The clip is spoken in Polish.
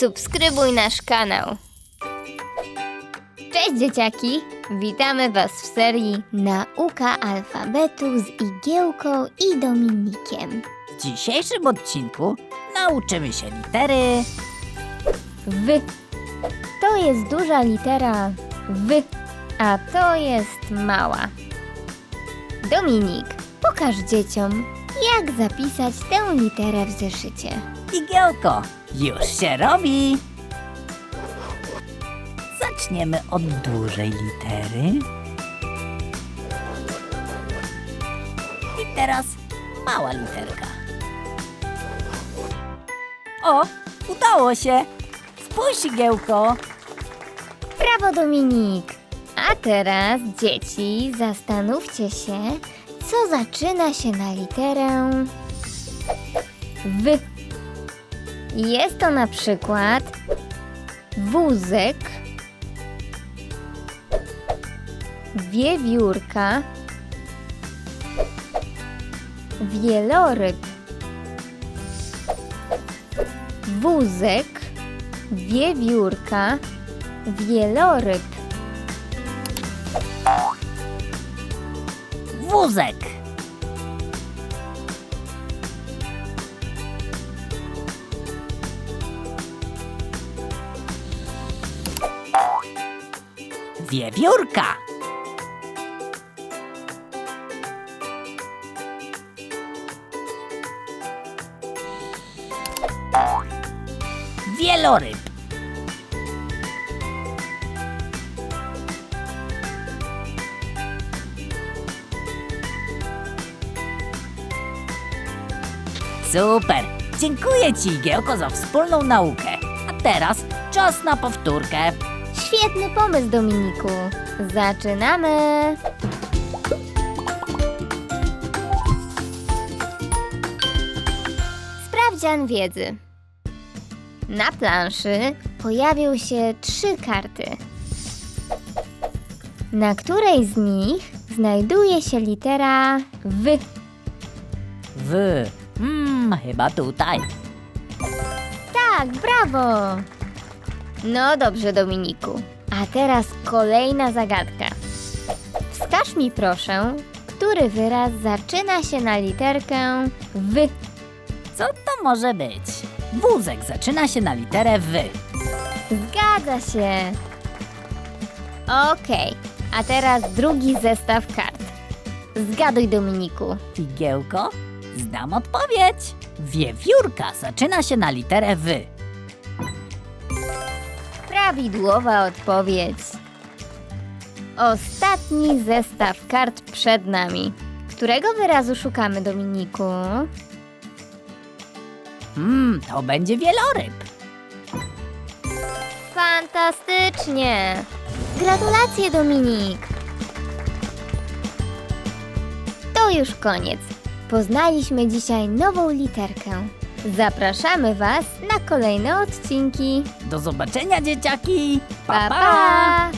subskrybuj nasz kanał. Cześć dzieciaki! Witamy Was w serii Nauka alfabetu z Igiełką i Dominikiem. W dzisiejszym odcinku nauczymy się litery W. To jest duża litera W, a to jest mała. Dominik, pokaż dzieciom, jak zapisać tę literę w zeszycie. Igiełko. Już się robi. Zaczniemy od dużej litery. I teraz mała literka. O, udało się. Spójrz, Igiełko. Brawo, Dominik! A teraz, dzieci, zastanówcie się, co zaczyna się na literę W. Jest to na przykład wózek, wiewiórka, wieloryb, wózek, wiewiórka, wieloryb. Wózek. Wiewiórka. Wieloryb. Super! Dziękuję Ci, Igiełko, za wspólną naukę. A teraz czas na powtórkę. Świetny pomysł, Dominiku. Zaczynamy! Sprawdzian wiedzy. Na planszy pojawią się trzy karty. Na której z nich znajduje się litera W. W. Hmm, chyba tutaj. Tak, brawo! No dobrze, Dominiku. A teraz kolejna zagadka. Wskaż mi proszę, który wyraz zaczyna się na literkę W. Co to może być? Wózek zaczyna się na literę W. Zgadza się. Okej, a teraz drugi zestaw kart. Zgaduj, Dominiku. Igiełko, znam odpowiedź. Wiewiórka zaczyna się na literę W. Prawidłowa odpowiedź. Ostatni zestaw kart przed nami. Którego wyrazu szukamy, Dominiku? Hmm, to będzie wieloryb. Fantastycznie! Gratulacje, Dominik! To już koniec. Poznaliśmy dzisiaj nową literkę. Zapraszamy Was na kolejne odcinki. Do zobaczenia, dzieciaki! pa! pa. pa.